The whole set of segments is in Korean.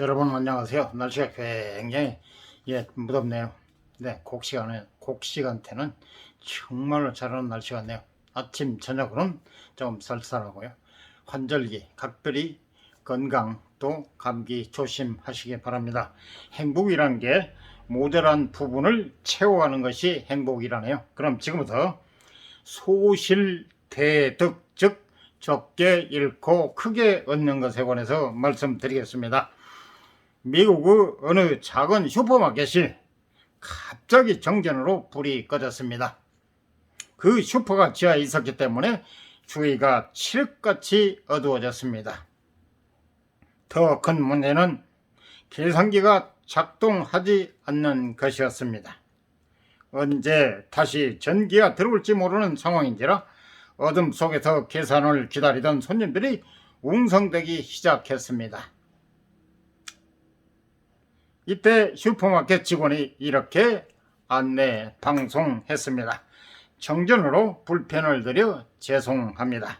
여러분 안녕하세요. 날씨가 굉장히 예 무덥네요. 네, 곡 시간에 곡 시간대는 정말로 잘하는 날씨 같네요. 아침 저녁으로는 좀 쌀쌀하고요. 환절기 각별히 건강 또 감기 조심하시기 바랍니다. 행복이란 게 모자란 부분을 채워가는 것이 행복이라네요. 그럼 지금부터 소실대득 즉 적게 잃고 크게 얻는 것에 관해서 말씀드리겠습니다. 미국의 어느 작은 슈퍼마켓이 갑자기 정전으로 불이 꺼졌습니다. 그 슈퍼가 지하에 있었기 때문에 주위가 칠흑같이 어두워졌습니다. 더 큰 문제는 계산기가 작동하지 않는 것이었습니다. 언제 다시 전기가 들어올지 모르는 상황인지라 어둠 속에서 계산을 기다리던 손님들이 웅성대기 시작했습니다. 이때 슈퍼마켓 직원이 이렇게 안내 방송했습니다. 정전으로 불편을 드려 죄송합니다.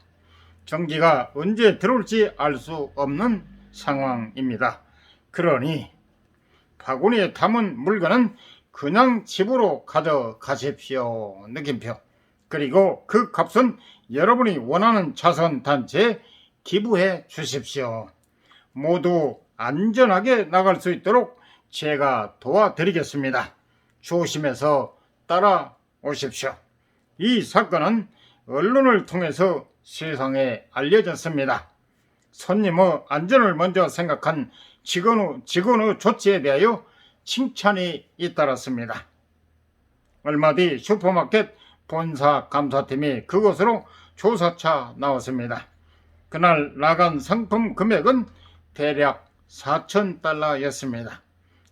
전기가 언제 들어올지 알 수 없는 상황입니다. 그러니 바구니에 담은 물건은 그냥 집으로 가져가십시오. 느낌표. 그리고 그 값은 여러분이 원하는 자선단체에 기부해 주십시오. 모두 안전하게 나갈 수 있도록 제가 도와드리겠습니다. 조심해서 따라오십시오. 이 사건은 언론을 통해서 세상에 알려졌습니다. 손님의 안전을 먼저 생각한 직원의, 직원의 조치에 대하여 칭찬이 잇따랐습니다. 얼마 뒤 슈퍼마켓 본사 감사팀이 그곳으로 조사차 나왔습니다. 그날 나간 상품 금액은 대략 4천 달러였습니다.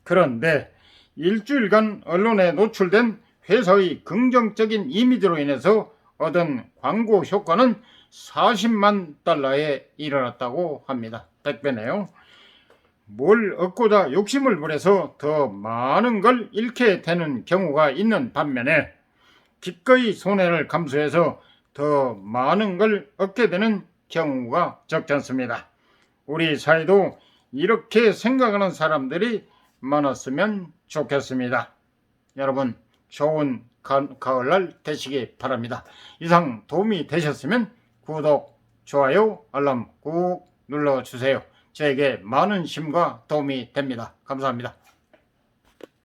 그런데 일주일간 언론에 노출된 회사의 긍정적인 이미지로 인해서 얻은 광고 효과는 40만 달러에 이르렀다고 합니다. 100배네요. 뭘 얻고자 욕심을 부려서 더 많은 걸 잃게 되는 경우가 있는 반면에 기꺼이 손해를 감수해서 더 많은 걸 얻게 되는 경우가 적지 않습니다. 우리 사회도 이렇게 생각하는 사람들이 많았으면 좋겠습니다. 여러분, 좋은 가, 가을날 되시기 바랍니다. 이상 도움이 되셨으면 구독, 좋아요, 알람 꾹 눌러주세요. 저에게 많은 힘과 도움이 됩니다. 감사합니다.